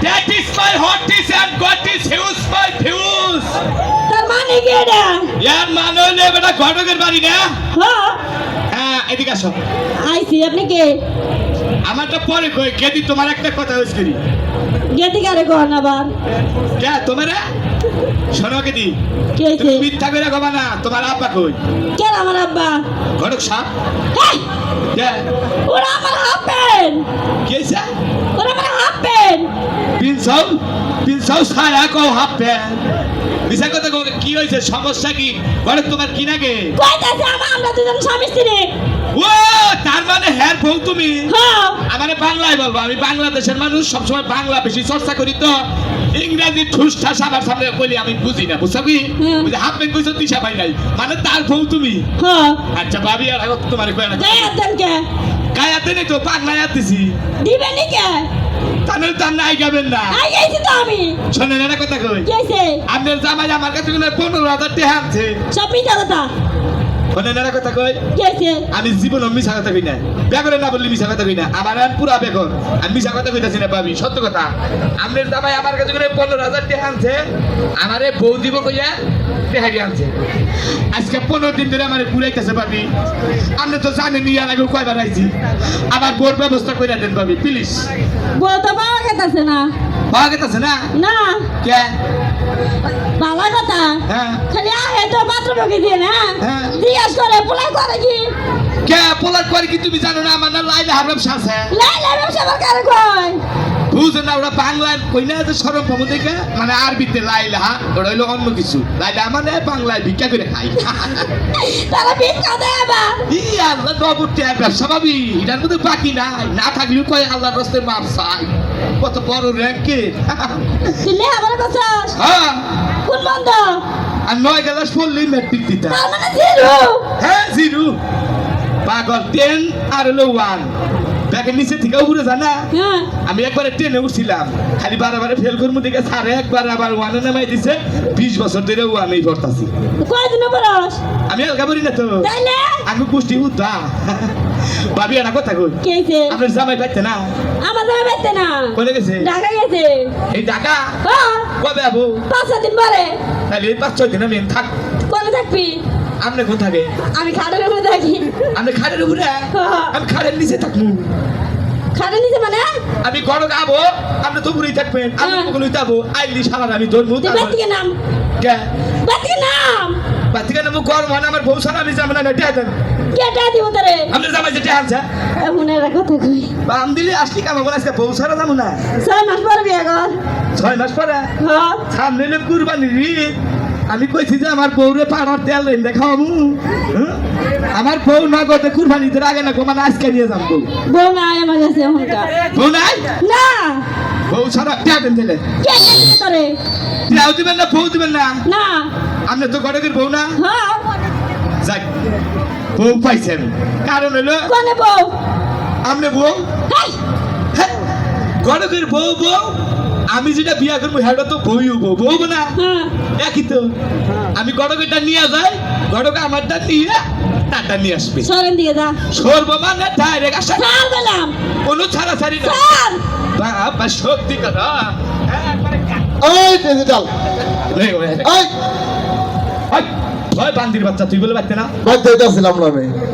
That is my hot is and God is huge my views. তার মানে কি এটা ইয়ার মানে হলে বেটা ঘটকের বাড়ি না হ্যাঁ এদিকে আসো আইসি আপনি কে আমারটা পরে কই কেদি তোমার একটা কথা হইস করি গেতি কারে কন আবার কে তোমার? শোনো কেদি কি তুমি মিথ্যা করে কবা না তোমার আব্বা কই? কেন আমার আব্বা? ঘটক সাপ কে? ওরা আমার হাফ প্যান্ট কি হইছে ওরা আমার হাফ প্যান্ট পিনসাও পিনসাও সায়া কও হাফ প্যান্ট মিশা কথা কও কি হয়েছে? সমস্যা কি? ঘটক তোমার কি নাগে কইতাছে আমার আমরা দুজন স্বামী স্ত্রী। ও তার মানে হ্যার বউ তুমি? হ্যাঁ। আমারে বাংলায় বলব আমি বাংলাদেশের মানুষ সবসময় বাংলা বেশি চর্চা করি তো। ইংরাজি ঠুস ঠাস আমার সামনে বলি আমি বুঝি না বুঝছ কি। বুঝি হাফ প্যান্ট কইছো দিশা পাই নাই। মানে তার বউ তুমি? হ্যাঁ। আচ্ছা ভাবি আর তোমার কয় না কে গায়াতে নেই তো পাগলায় দিছি। দিবেনি কে? তার নাই গাবেন না। আই গেছি তো আমি। শুনেন এটা কথা কই। কি আপনার জামাই আমার কাছে কোনো পনেরো হাজার টাকা আনছে। সব মিথ্যা কথা। কথা কই আমি জীবন মিশা কথা কই না বেগরে না বললি মিশা কথা কই না। আমার পুরা বেগর। আমি মিশা কথা কইতাছি না ভাবি সত্য কথা। আপনার জামাই আমার কাছে করে পনেরো হাজার টাকা আনছে। আমারে বউ দিব কইয়া তেহারি আনছে। আজকে পনেরো দিন ধরে আমার ঘুরাইতেছে ভাবি। আপনি তো জানেন ইয়ার আগে কয়বার আইছি। আমার বোর ব্যবস্থা করে দেন ভাবি প্লিজ বলতে পাওয়া গেছে না। পাওয়া গেছে না? না। কে? ভালো কথা? হ্যাঁ। খালি আহে তো পাত্র বকে দিয়ে না? হ্যাঁ। জিজ্ঞাস করে পোলাই করে কি? কে পোলার করে কি তুমি জানো না? আমার না লাইলে হারাম শাসে লাই লাই ব্যবসা আমার কারে কয়? বুঝে না ওরা বাংলায় কই না যে সরব ভ্রমণ দেখে? মানে আরবিতে লাইলা ওটা হইল অন্য কিছু। লাইলা মানে বাংলায় ভিক্ষা করে খাই তারা ভিক্ষা দেয় আবার। ই আল্লাহ নবর ট্যাব ব্যবসা ভাবি এটার মধ্যে বাকি নাই। না থাকলেও কয় আল্লাহর রস্তে মাপ চাই কত বড় র্যাঙ্কের তুই আমার কথা হ্যাঁ। কোন বন্ধ? আর নয় গেলাস পড়লেই ম্যাট্রিক দিতা। তার মানে জিরো। হ্যাঁ জিরু। পাগল টেন আর হলো ওয়ান ব্যাগের নিচে থেকে উপরে জানা। হ্যাঁ। আমি একবারে ট্রেনে উঠছিলাম। খালি বারে বারে ফেল করব দেখে সারে একবার আবার ওয়ানে নামাই দিছে। বিশ বছর ধরে ওয়ানেই বরস আমি আলগা বলি না তো। আমি গোষ্ঠী উদ্ধা ভাবি একটা কথা কই? আপনার জামাই পাইতে না? আমার জামা পাইতে না। কোনে গেছে? ঢাকা গেছে। এই ঢাকা? হ্যাঁ। কবে আবু? পাঁচ দিন পরে। তাহলে এই পাঁচ ছয় দিন আমি থাক কোনে থাকবি? আপনি কোন থাকে? আমি খাটের উপরে থাকি। আপনি খাড়ের উপরে? হ্যাঁ। আমি খাড়ের নিচে থাকব। খাটের নিচে মানে? আমি গড় গাবো আপনি তো উপরেই থাকবেন আমি হ্যাঁ। কখনোই যাব। আইলি সারা আমি ধরবো থেকে নাম। কে? বাদ থেকে নাম। বাতিকে নামো গরম হয় না আমার বউ সারা আমি যাব না টেয়া দেন। কেটা দিব তোরে? আপনি জামাই যে টেয়া আনছে এমন একটা কথা কই বা আম দিলে আসলি কাম হবে আজকে বউ সারা যাব না। ছয় মাস পরে বিয়ে কর। ছয় মাস পরে? হ্যাঁ। সামনে কুরবানি ঈদ। আমি কইছি যে আমার বউরে পাড়ার তেল লেন দেখাবো আমার বউ না গতে কুরবানি ঈদের আগে না গো মানে আজকে নিয়ে যাম বউ বউ নাই আমার কাছে এখনকার বউ নাই? না। বউ সারা টেয়া দেন দিলে। কে কে দিবে তোরে। টেয়াও দিবেন না বউ দিবেন না? না। আপনি তো গড়কের বউ না? হ্যাঁ। যাক বউ পাইছেন কারণ হলো কোনে বউ? আপনি বউ? হাই! হ্যাঁ, গড়কের বউ বউ। আমি যেটা বিয়া করব সেটা তো বউও বউ বউ না? হ্যাঁ। একই তো। আমি গড়কেরটা নিয়ে যাই গড়কে আমারটা নিয়ে তারটা নিয়ে আসবে। সরেন দিকে যা। সর্ব মানে ডাইরেক্ট আসা। স্যার বললাম কোনো ছাড়াছাড়ি না। স্যার বাবা সত্যি কথা। ওই ডিজিটাল এই, ওই, এই, ওই ওই, ওই বান্দির বাচ্চা তুই বলে বাচ্চা না? বাড়িতে আসছিলাম না আমি। বাচ্চা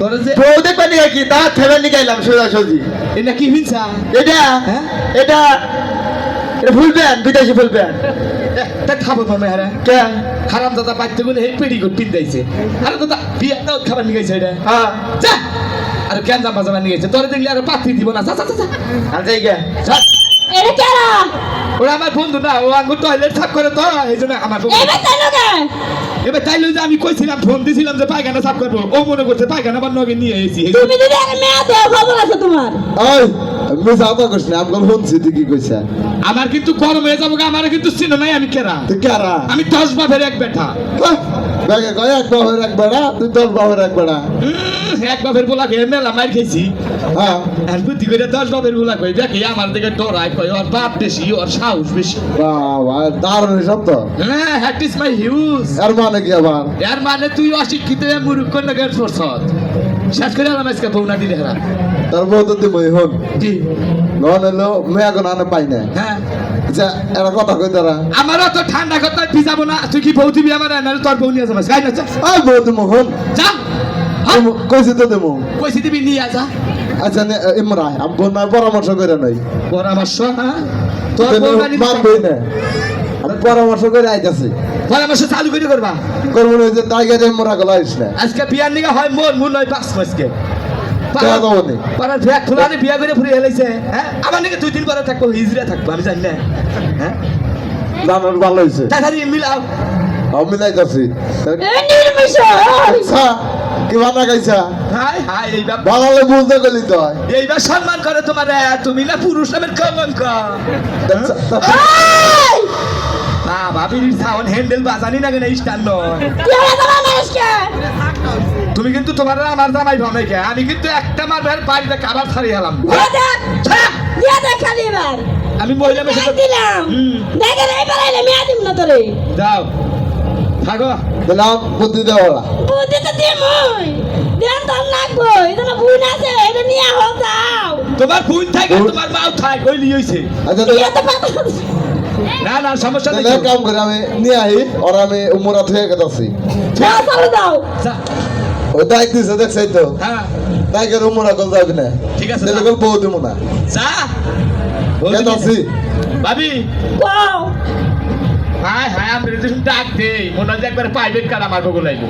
তোর দেখবার নিয়ে কি তার ফেবার নিয়ে গেলাম সোজা সোজি। এটা কি হিংসা এটা হ্যাঁ? এটা এটা ফুল প্যান্ট বিদেশি ফুল প্যান্ট তা খাব মামা হারা কে? হারাম দাদা বাচ্চা গুলো এই পেটি করে পিন্দাইছে আরে দাদা বিয়ে দাও খাবার নিয়ে গেছে এটা। হ্যাঁ। যা! আর কেন জামা জামা নিয়ে গেছে? তোর দেখলে আর পাত্রি দিব না। যা যা যা, আর যাই গে। এটা কেরা? ওরা আমার বন্ধু না ও আঙ্গুর টয়লেট সাফ করে তো এই জন্য আমার বন্ধু। এবার তাই লোকে এবার তাইলে যে আমি কইছিলাম ফোন দিছিলাম যে পায়খানা সাফ করব। ও মনে করছে পায়খানা আমার নগে নিয়ে এসেছি। তুমি যদি একটা মেয়ে দেও খবর আছে তোমার। ওই আমি যাওয়া করছি না আমি শুনছি তুই কি কইছা? আমার কিন্তু গরম হয়ে যাব আমার কিন্তু চিনো নাই আমি কেরা। তুই কারা? আমি দশ বাপের এক বেটা। ব্যাগে কয় এক বাবার এক বেড়া তুই দশ বাবার এক বেড়া। এক বাপের বোলা খেয়ে মেলা মার খেয়েছি। হ্যাঁ। বুদ্ধি করে দশ বাপের বোলা কই দেখে আমার দিকে ডরায় কয় ওর বাপ বেশি ওর সাহস বেশি। বাবা দারুণ সব তো হ্যাঁ হ্যাট ইজ মাই হিউজ আর মানে কি আবার? এর মানে তুই অশিক্ষিত মুরুক্ষ নগর ফরসত শেষ করে আলাম আজকে বউনা দিলে হেরা। তার বউ তো তুমি হন। জি। গন এলো মেয়ে এখন আনে পাই না। হ্যাঁ। আচ্ছা একটা কথা কই তারা? আমারও তো ঠান্ডা কথা ভিজাবো না। তুই কি বউ দিবি আমার নাহলে তোর বউ নিয়ে যাব গাই না আই বউ তুমি হন যা হ্যাঁ? কইছি তো দেবো কইছি দিবি নিয়ে যা। আচ্ছা নে- ইমরান আমি বোন পরামর্শ করে নাই। পরামর্শ হ্যাঁ? তোর তুমি বউ মানবই না আমি পরামর্শ করে আইতাছি। পরামর্শ চালু করে করবা। করব না যে মোরা গলা না। আজকে বিয়ার নিগা হয় মোর মুন নয় পাঁচ নি পাড়ার খোলারে বিয়া করে ফুরে হেলাইছে হ্যাঁ? আমার নিকে দুই দিন পরে থাকব হিজড়া থাকব আমি জানি না। হ্যাঁ? জানার ভালো হয়েছে। তাড়াতাড়ি মিলাও। আমি আচ্ছা কি বানা গাইছা হাই হাই এইবার বাঙালি বুঝতে গেলি তো। এইবার সম্মান করে তোমার তুমি না পুরুষ নামের কলঙ্ক। ভাবির সাউন্ড হ্যান্ডেল বাজানি না কেন মানুষকে? তুমি কিন্তু তোমার আর আমার জামাই ভাবে কে আমি কিন্তু একটা মার ভাইয়ের বাড়িতে খাবার ছাড়িয়ে এলাম আমি মহিলা দিলাম। এই মেয়ে না তোরে। যাও। থাকো। দিলাম বুদ্ধি দেওয়া বুদ্ধি তো দিয়ে মই। দেন তোর লাগবো। এটা না আছে এটা নিয়ে আহ যাও। তোমার বোন থাকে বোন- তোমার মাও থাকে কই লিয়েছে আচ্ছা তো না না সমস্যা নেই। কাম করে আমি নিয়ে আহি ওর আমি উমরা থেকে গেতাছি। দাও ওই দায়িত্ব দিছে দেখছাই তো। হ্যাঁ। তাই কেন উমরা কল যাবি না ঠিক আছে, তাহলে। কল বউ দিব না। যা। গেতাছি ভাবি। হাই হাই আমি রেজিস্ট্রেশন ডাক দেই মনে হয় একবার প্রাইভেট কার আমার বগল আইলো।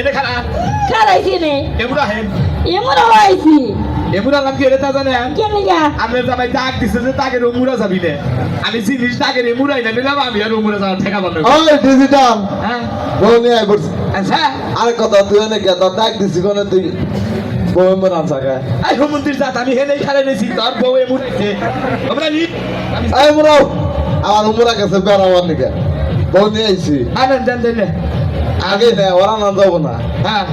এটা খারাপ খারাইছি নে এমরা হেন এমন হইছি এমরা নাম কি রে তা গা আমি জামাই ডাক দিছে যে তাকে রুমুরা যাবি না। আমি জিনিস তাকে রেমুরাই না নিলাম আমি আর রুমুরা যাওয়ার ঠেকা বন্ধ ওই ডিজিটাল হ্যাঁ। বউ নিয়ে আই পড়ছি। আচ্ছা। আরে কথা তুই এনে কে? তোর ডাক দিছি কোনে? তুই বউ মন আনছা কে? আই হোমন্দির জাত আমি হেনেই খারে তোর বউ এমুরাইছে। আমরা নি আমি মুরাও আমার উমরা গেছে বেড়াবার নিকে বউ নিয়ে আইছি। আনেন দেন দেন নে। আগে নে ওরা না যাব না। হ্যাঁ।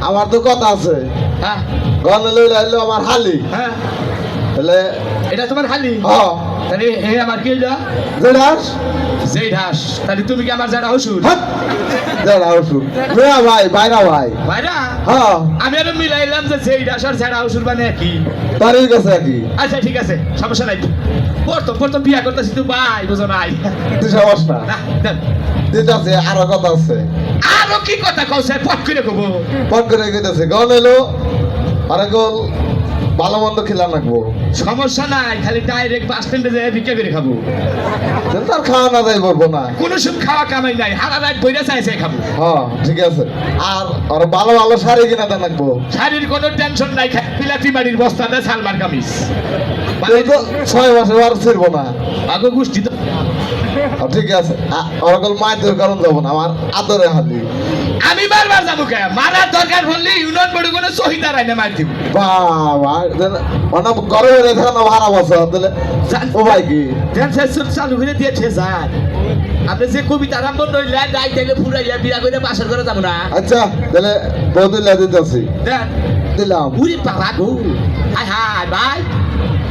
আমার তো কথা আছে। হ্যাঁ। গনে লই লাইলো আমার হালি। হ্যাঁ। তাহলে এটা তোমার হালি? হ্যাঁ তাহলে হে আমার কি হইল? ঢাস তাহলে তুমি কি আমার যারা মেয়া ভাই বাইরা ভাই। হ্যাঁ। আমি আরও মিলাইলাম যে ঢাস আর মানে কি? তারই কাছে কি। আচ্ছা ঠিক আছে সমস্যা নাই। বিয়া করতেছি ভাই বুঝো নাই। তুই আরও কথা আছে। আরও কি কথা কৌছে পট করে কব। পট করে গেতেছে গন এলো আরে গোল ভালো মন্দ খেলা রাখব সমস্যা নাই খালি ডাইরেক্ট বাস স্ট্যান্ডে যেয়ে ভিক্ষা করে খাব। তার খাওয়া না যাই করব না। কোনো সব খাওয়া কামাই নাই হারা রাত বইরা চাই খাব। হ্যাঁ ঠিক আছে। আর আর ভালো ভালো শাড়ি কিনা দেন লাগবো। শাড়ির কোনো টেনশন নাই বিলাতি বাড়ির বস্তাতে সালমার কামিজ। মানে তো ছয় মাসে আর ছিড়বো না। আগো গোষ্ঠী তো ঠিক আছে। ওরকল মায়ের কারণ যাব না আমার আদরে হালি আমি বারবার যাব কে? মারার দরকার পড়লে ইউনিয়ন বড় কোনো শহীদ আর আইনে মার দিব। বাবা অনেক গরমে রেখে না ভাড়া বছর তাহলে ও ভাই কি? শেষ চালু করে দিয়েছে যান আপনি যে কবিতা আরম্ভ নইলে ডাই তাইলে ফুরাইয়া বিয়া করে বাসর করে যাব না। আচ্ছা তাহলে বৌদিল দিতেছি। দিলাম। উরি বাবা গো। হাই হাই ভাই।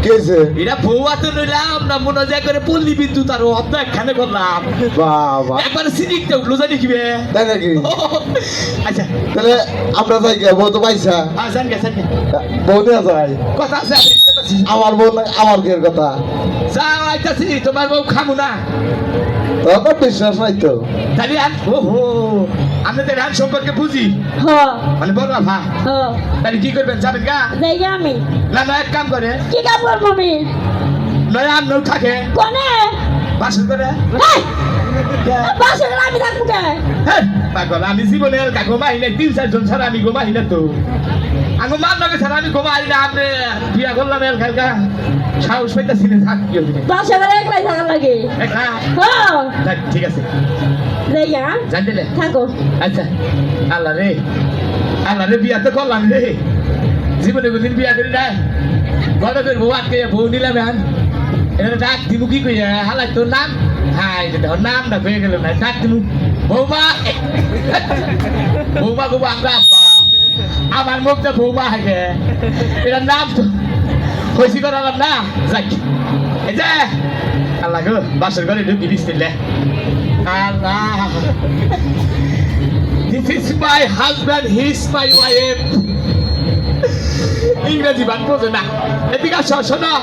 কেছে এটা বউয়া তো নইলাম না মনে যায় করে পল্লী বিদ্যুৎ আর অর্ধ একখানে করলাম। বাবা। একবার সিরিকতে উঠল জানি কি তাই নাকি? আচ্ছা। তাহলে আমরা যাই গে বউ তো পাইছা? হ্যাঁ জান গে যাই কথা আছে। আমার বউ আমার কি কথা? যাও আইতাছি তোমার বউ খামু না। তোর তো বিশ্বাস নাই তো। তাহলে ও হো আমি তো রান সম্পর্কে বুঝি? মানে বড় ভা তাহলে কি করবেন যাবেন গা? যাই আমি। না না এক কাম করে। কি কাম করব আমি? নয় আম নৌ থাকে। কোনে? বাসন করে। আমি থাকব কে? পাগল আমি জীবনে এলাকা ঘুমাই নাই তিন চারজন ছাড়া আমি ঘুমাই না তো। আমি মান নগে ছাড়া আমি ঘুমাই না আপনি বিয়া করলাম সাহস পাইতাছি না থাক কি বাসা করে একলাই লাগে। ঠিক আছে। রেগা জান দিলে থাকো আচ্ছা আল্লাহ রে আল্লাহ রে বিয়া তো করলাম রে জীবনে কোনদিন বিয়া করি নাই গরমের বউ আটকে বউ নিলাম এখন এটা ডাক দিমু কি কই হালাই তোর নাম এটা তোর নাম না হয়ে গেল না ডাক দিমু বৌমা বৌমা গো আমরা আমার মুখটা বৌমা হাগে এটা নাম হয়েছি করালাম না যাক এই যে আল্লাহ গো বাসের ঘরে ঢুকি দিছিলে। আল্লাহ। This is my husband, he's my wife. ইংরেজি বাদ বোঝে না। এদিকে আসো শোনো।